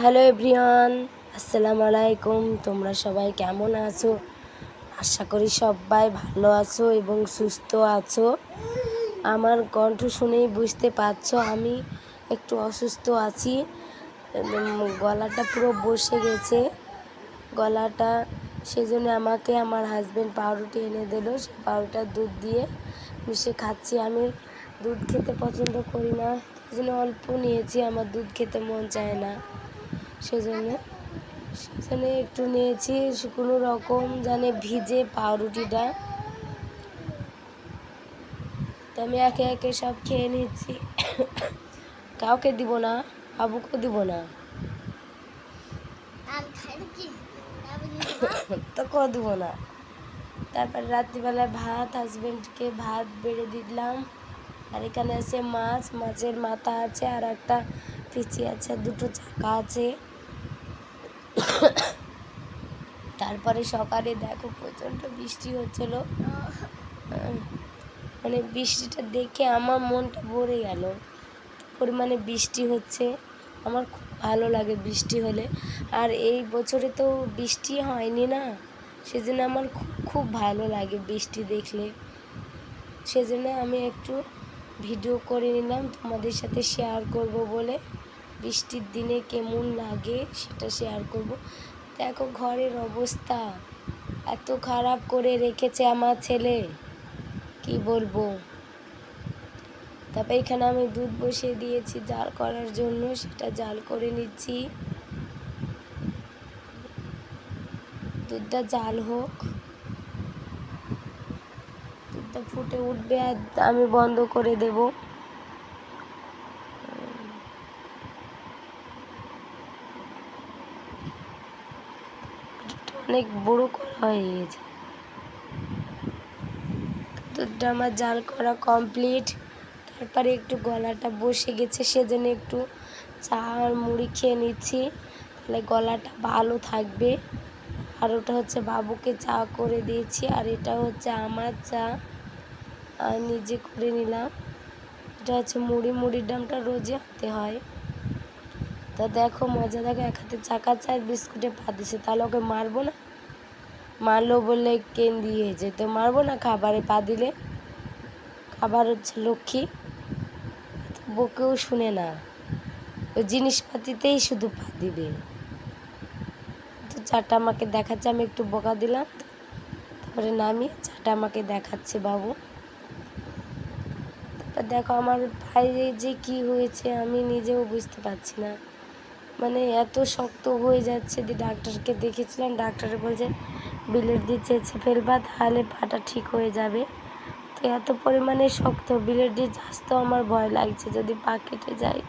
Hello everyone, আসসালামু আলাইকুম। তোমরা সবাই কেমন আছো? আশা করি সবাই ভালো আছো এবং সুস্থ আছো। আমার কণ্ঠ শুনেই বুঝতে পারছ আমি একটু অসুস্থ আছি। গলাটা পুরো বসে গেছে। গলাটা, সেজন্য আমাকে আমার হাজব্যান্ড পাউরুটি এনে দিল। সেই পাউরুটার দুধ দিয়ে মিশে খাচ্ছি। আমি দুধ খেতে পছন্দ করি না। সেজন্য অল্প নিয়েছি। আমার দুধ খেতে মন চায় না। সেজন্য সেজন্য একটু নিয়েছি কোনো রকম জানে ভিজে পাউরুটিটা। তো আমি একে একে সব খেয়ে নিচ্ছি। কাউকে দিব না বাবুকেও দিব না। তো কেউ দিব না। তারপর রাত্রিবেলায় ভাত হাজবেন্ডকে ভাত বেড়ে দিলাম। আর এখানে আছে মাছ মাছের মাথা আছে আর একটা পিচি আছে, দুটো চাকা আছে। তারপরে সকালে দেখো প্রচণ্ড বৃষ্টি হচ্ছিল। মানে বৃষ্টিটা দেখে আমার মনটা ভরে গেল। পরিমাণে বৃষ্টি হচ্ছে, আমার খুব ভালো লাগে বৃষ্টি হলে। আর এই বছরে তো বৃষ্টি হয়নি না, সেজন্য আমার খুব খুব ভালো লাগে বৃষ্টি দেখলে। সেজন্য আমি একটু ভিডিও করে নিলাম, তোমাদের সাথে শেয়ার করব বলে। বৃষ্টির দিনে কেমন লাগে সেটা শেয়ার করব। দেখো ঘরের অবস্থা, এত খারাপ করে রেখেছে আমার ছেলে। কি বলব? তারপর এখানে আমি দুধ বসিয়ে দিয়েছি জাল করার জন্য, সেটা জাল করে নিচ্ছি। দুধটা জাল হোক। দুধটা ফুটে উঠবে আর আমি বন্ধ করে দেব। অনেক বড় করা হয়ে গেছে। দুধটা আমার জাল করা কমপ্লিট তারপরে একটু গলাটা বসে গেছে, সেজন্য একটু চা আর মুড়ি খেয়ে নিচ্ছি। তাহলে গলাটা ভালো থাকবে। আর ওটা হচ্ছে বাবুকে চা করে দিয়েছি, আর এটা হচ্ছে আমার চা। আর নিজে করে নিলাম। এটা হচ্ছে মুড়ি, মুড়ির দামটা রোজই হাতে হয়। তা দেখো, মজা দেখো, এক হাতে চাকা চায়, বিস্কুটে পা দিছে। তাহলে ওকে মারবো না? মারলো বললে কেন দিয়ে তো মারবো না? খাবারে পা দিলে। খাবার হচ্ছে লক্ষ্মী। বকেও শুনে না। ওই জিনিসপাতিতেই শুধু পা দিবে। তো চাটা আমাকে দেখাচ্ছে, আমি একটু বকা দিলাম। তারপরে নামিয়ে চাটা আমাকে দেখাচ্ছে বাবু। তারপর দেখো, আমার পায়ে যে কি হয়েছে আমি নিজেও বুঝতে পারছি না। মানে এত শক্ত হয়ে যাচ্ছে যে ডাক্তারকে দেখেছিলাম, ডাক্তারে বলছে বিলের দিয়ে চেঁচে ফেলবা, তাহলে পাটা ঠিক হয়ে যাবে। তো এত পরিমাণে শক্ত বিলের দিয়ে আসতেও আমার ভয় লাগছে, যদি পা কেটে যায়।